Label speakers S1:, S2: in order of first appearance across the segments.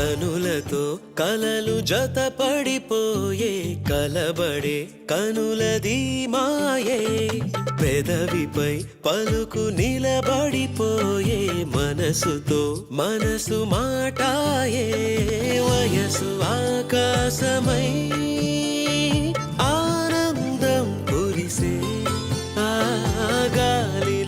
S1: కనులతో కలలు జతపడిపోయే కలబడే కనులది మాయే పెదవిపై పలుకు నిలబడిపోయే మనసుతో మనసు మాటాయే. వయసు ఆకాశమై ఆనందం కురిసే ఆ గాలి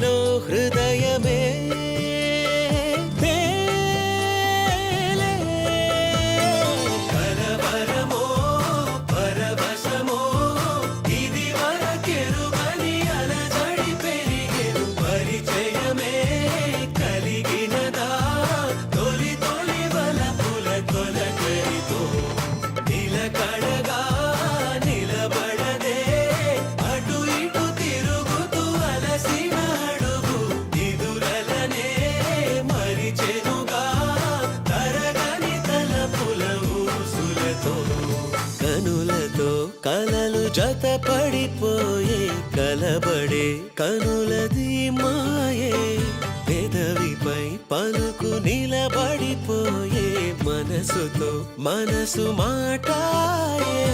S1: మనసుతో మనసు మాటాయే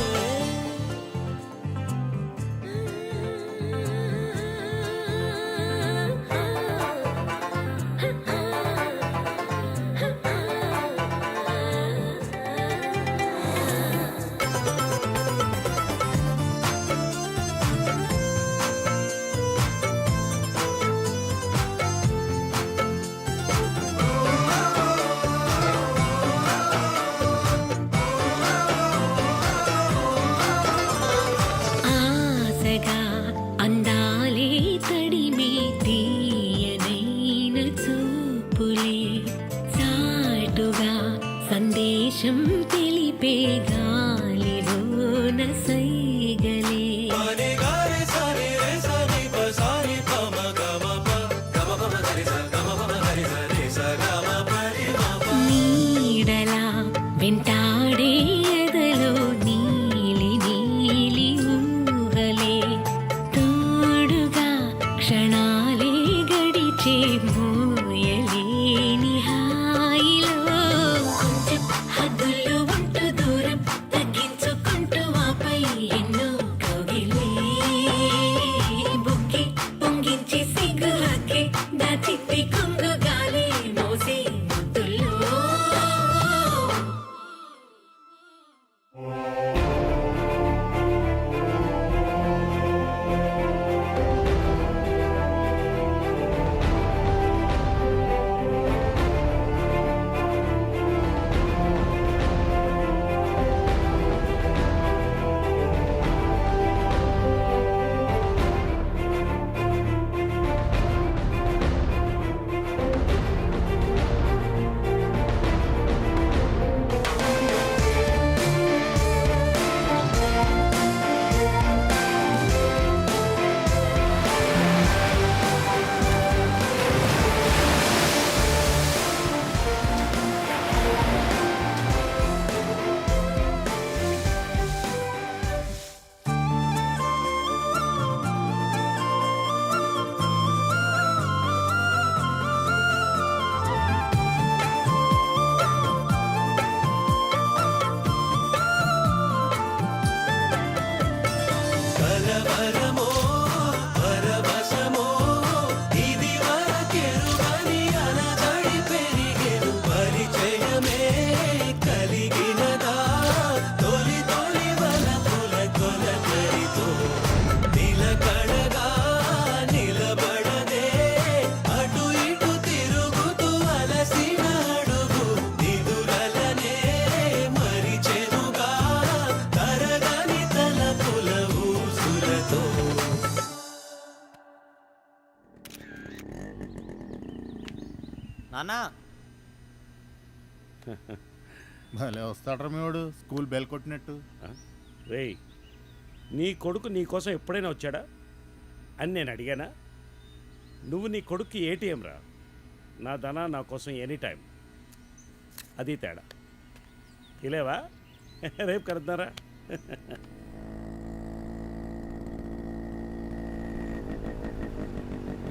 S1: 什么？
S2: నానా.
S3: భలే వస్తాడ్రా మేవాడు స్కూల్ బెల్ కొట్టినట్టు.
S4: రే నీ కొడుకు నీ కోసం ఎప్పుడైనా వచ్చాడా? అని నేను అడిగానా? నువ్వు నీ కొడుకు ఏటీఎం రా. నా ధన నా కోసం ఎనీ టైం అది తేడా. ఇలేవా? రేపు కడుతున్నారా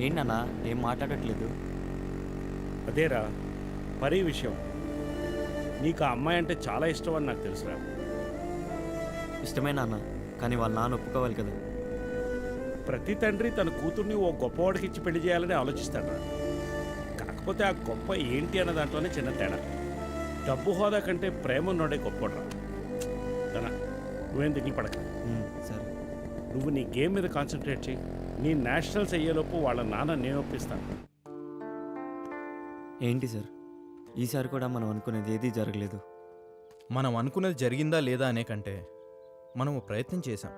S2: ఏంటన్నా ఏం మాట్లాడట్లేదు?
S4: అదేరా పరీ విషయం. నీకు ఆ అమ్మాయి అంటే చాలా ఇష్టం అని నాకు తెలుసురా.
S2: ఇష్టమే నాన్న కానీ వాళ్ళ నాన్న ఒప్పుకోవాలి కదా.
S4: ప్రతి తండ్రి తన కూతుర్ని ఓ గొప్పవాడికి ఇచ్చి పెళ్ళి చేయాలని ఆలోచిస్తాడు కాకపోతే ఆ గొప్ప ఏంటి అన్న దాంట్లోనే చిన్న తేడా. డబ్బు హోదా కంటే ప్రేమ ఉన్నోడే గొప్పవాడరా. నువ్వేం దిగులు పడక.
S2: సరే.
S4: నువ్వు నీ గేమ్ మీద కాన్సన్ట్రేట్ చేయి నీ నేషనల్స్ అయ్యేలోపు వాళ్ళ నాన్న నేను ఒప్పిస్తాను.
S2: ఏంటి సార్? ఈసారి కూడా మనం అనుకునేది ఏదీ జరగలేదు.
S5: మనం అనుకున్నది జరిగిందా లేదా అనే కంటే మనం ఓ ప్రయత్నం చేశాం.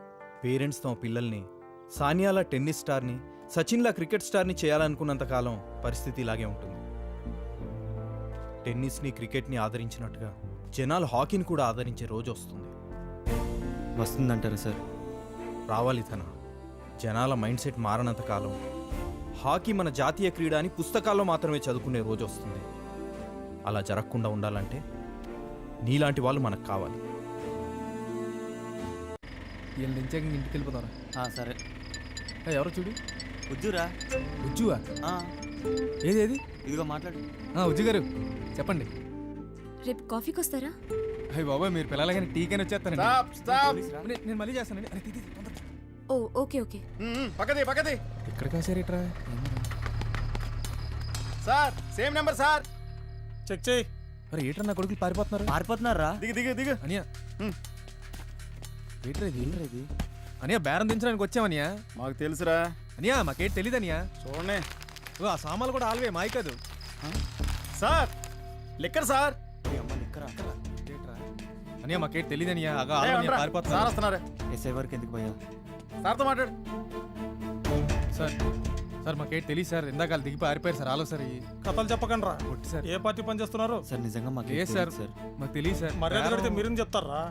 S5: పేరెంట్స్ తమ పిల్లల్ని సానియాలా టెన్నిస్ స్టార్ని సచిన్లా క్రికెట్ స్టార్ని చేయాలనుకున్నంత కాలం పరిస్థితి ఇలాగే ఉంటుంది. టెన్నిస్ని క్రికెట్ని ఆదరించినట్టుగా జనాలు హాకీని కూడా ఆదరించే రోజు వస్తుంది.
S2: వస్తుందంటారా సార్?
S5: రావాలి తన. జనాల మైండ్ సెట్ మారనంత కాలం హాకీ మన జాతీయ క్రీడ అని పుస్తకాల్లో మాత్రమే చదువుకునే రోజు వస్తుంది. అలా జరగకుండా ఉండాలంటే నీలాంటి వాళ్ళు మనకు కావాలి.
S6: వీళ్ళు దించాక ఇంటికి వెళ్ళిపోతారా
S2: ఆ, సరే.
S6: ఎవరో చూడు?
S2: ఉజ్జురా?
S6: ఉజ్జువా?
S2: ఆ,
S6: ఏది ఏది?
S2: ఇదిగో మాట్లాడు.
S6: ఆ, ఉజ్జు గారు చెప్పండి.
S7: రేపు కాఫీకి వస్తారా?
S6: అయ్యి బాబాయ్ మీరు పిల్లలగానే టీకని వచ్చేస్తానండి
S3: స్టాప్ స్టాప్.
S6: నేను- మళ్ళీ చేస్తానండి. అరే, తీ, తీ, తొందరగా.
S7: Oh okay okay.
S3: పక్కది పక్కది.
S6: ఇక్కడ కాసారేట్రా
S3: sir same number sir.
S6: Check చేయి. అరే ఏట్రా నా కొడుకులు పారిపోతున్నారు.
S2: పారిపోతున్నారా?
S3: దిగు దిగు దిగు.
S6: అనియా.
S3: హ్మ్.
S6: ఏట్రా ఇది? అనియా బేరం దించడానికి వచ్చామనియా
S3: మాకు తెలుసురా.
S6: అనియా మాకేం తెలీదు అనియా.
S3: చూడండి.
S6: ఓ ఆ సామాన్లు కూడా ఆల్వే మాయి కాదు.
S3: Sir liquor sir.
S6: ఏట్రా? అనియా మాకేం తెలీదు అనియా. అగా ఆల్వే
S3: ఉండరా. సార్
S6: పారిపోతున్నారు
S3: వస్తున్నారు
S2: ఎస్ఐ వరకు ఎందుకు పోయా
S3: సార్తో మాట్లాడు.
S6: సార్ సార్ మాకేం తెలియదు సార్. ఇందాక దిగి పారిపోయారు సార్. ఆలో సార్ ఇవి.
S8: కథలు చెప్పకండి రా.
S6: కొట్టి సార్.
S8: ఏ పార్టీ పని చేస్తున్నారు?
S2: సార్ నిజంగా మాకు
S6: లేదు సార్.
S2: సార్.
S6: మాకు తెలియదు సార్.
S8: మర్యాద కడితే మీరేం చెప్తారా?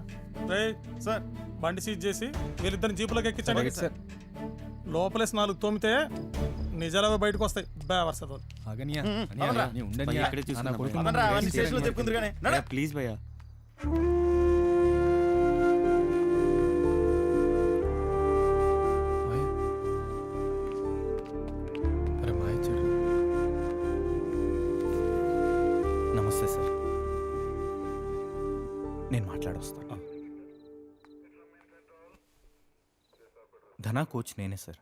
S8: రే
S3: సార్
S8: బండి సీజ్ చేసి వీళ్ళిద్దరిని జీపులోకి ఎక్కించండి.
S6: సార్.
S8: లోపలేసి నాలుగు తోమితే నిజాలవే బయటకు వస్తాయి.
S6: అనియా? నీ ఉండనియా.
S2: భయ్యా,
S5: ధనా కోచ్ నేనే సార్.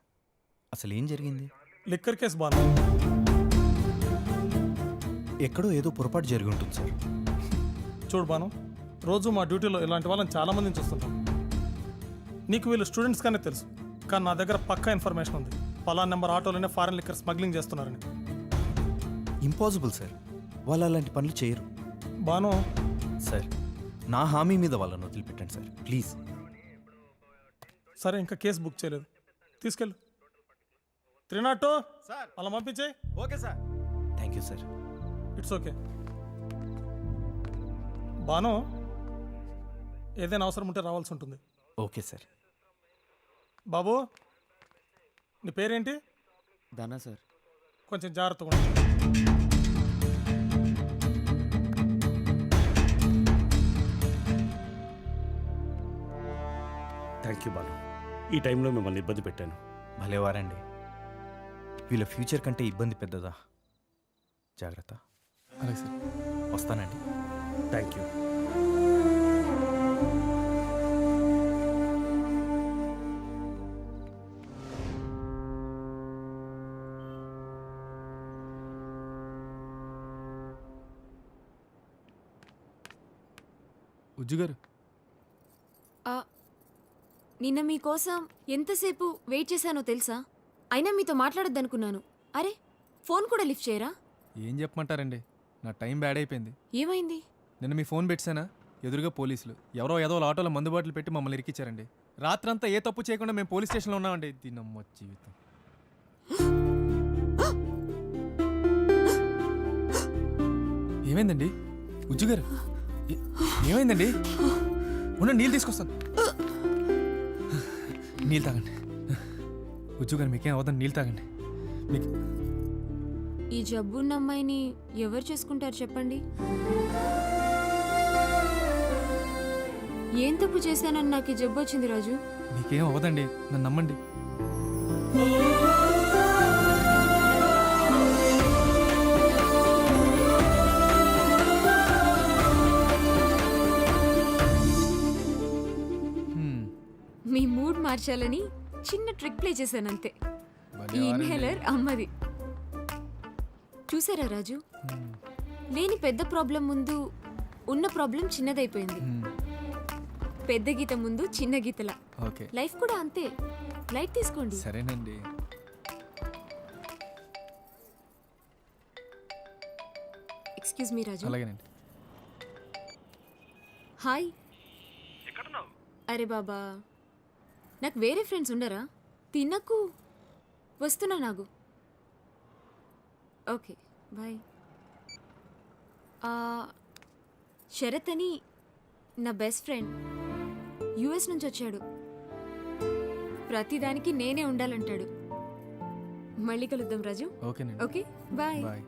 S5: అసలు ఏం జరిగింది?
S8: లిక్కర్ కేసు బాను
S5: ఎక్కడో ఏదో పొరపాటు జరిగి ఉంటుంది సార్.
S8: చూడు బాను రోజు మా డ్యూటీలో ఇలాంటి వాళ్ళని చాలా మందిని చూస్తుంటాం. నీకు వీళ్ళు స్టూడెంట్స్ కానీ తెలుసు కానీ నా దగ్గర పక్కా ఇన్ఫర్మేషన్ ఉంది. పలానా నెంబర్ ఆటోలోనే ఫారెన్ లిక్కర్ స్మగ్లింగ్ చేస్తున్నారని.
S5: Impossible sir. వాళ్ళు అలాంటి పనులు చేయరు.
S8: బాను.
S5: సార్ నా హామీ మీద వాళ్ళని వదిలిపెట్టండి సార్. ప్లీజ్.
S8: సరే ఇంకా కేసు బుక్ చేయలేదు. తీసుకెళ్ళు. Three not two
S3: sir.
S8: అలా పంపించే
S3: okay sir.
S5: Thank you sir
S8: it's okay. Banu ఏదైనా అవసరం ఉంటే రావాల్సి ఉంటుంది.
S5: ఓకే సార్
S8: బాబు నీ పేరేంటి?
S2: దానా సార్.
S8: కొంచెం జాగ్రత్తగా ఉండు.
S4: యూ బాలు. ఈ టైంలో మిమ్మల్ని ఇబ్బంది పెట్టాను.
S5: భలేవారండి. వీళ్ళ ఫ్యూచర్ కంటే ఇబ్బంది పెద్దదా? జాగ్రత్త.
S6: అలాగే సార్.
S5: వస్తానండి.
S4: థ్యాంక్ యూ
S6: ఉజ్జు గారు.
S9: ఆ, నిన్న మీకోసం ఎంతసేపు వెయిట్ చేశానో తెలుసా? అయినా మీతో మాట్లాడొద్దనుకున్నాను. అరే ఫోన్ కూడా లిఫ్ట్ చేయరా?
S6: ఏం చెప్పమంటారండి? నా టైం బ్యాడ్ అయిపోయింది.
S9: ఏమైంది?
S6: నిన్న మీ ఫోన్ పెట్టానా ఎదురుగా పోలీసులు. ఎవరో ఏదో ఆటోలో మందు బాటలు పెట్టి మమ్మల్ని ఇరికిచ్చారండి. రాత్రంతా ఏ తప్పు చేయకుండా మేము పోలీస్ స్టేషన్లో ఉన్నామండి. దీనమ్మ జీవితం. ఏమైందండి? ఉజ్జు గారు ఏ- ఏమైందండి? ఉండండి నీళ్ళు తీసుకొస్తాను. నీళ్ళు తాగండి. గారు మీకేం అవదండి నీళ్ళు తాగండి. మీకు
S9: ఈ జబ్బున్న అమ్మాయిని ఎవరు చేసుకుంటారు చెప్పండి? ఏం తప్పు చేశానని నాకు ఈ జబ్బు వచ్చింది రాజు?
S6: మీకేం అవ్వదండి నన్ను నమ్మండి.
S9: మార్చాలని చిన్న ట్రిక్ ప్లే చేశాను అంతే ఈ ఇన్హేలర్ అమ్మది. చూసారా రాజు? లేని పెద్ద ప్రాబ్లం ముందు ఉన్న ప్రాబ్లం చిన్నదైపోయింది. పెద్ద గీత ముందు చిన్న గీతల.
S6: ఓకే.
S9: లైఫ్ కూడా అంతే. లైట్ తీసుకోండి.
S6: సరేనండి.
S9: Excuse me Raju.
S6: అలాగేనండి.
S9: హాయ్. అరే బాబా. నాకు వేరే ఫ్రెండ్స్ ఉండరా? తినకు. వస్తున్నా నాకు ఓకే బాయ్. శరత్ అని నా బెస్ట్ ఫ్రెండ్ యుఎస్ నుంచి వచ్చాడు. ప్రతిదానికి నేనే ఉండాలంటాడు. మళ్ళీ కలుద్దాం రాజు. Okay bye.
S6: బాయ్.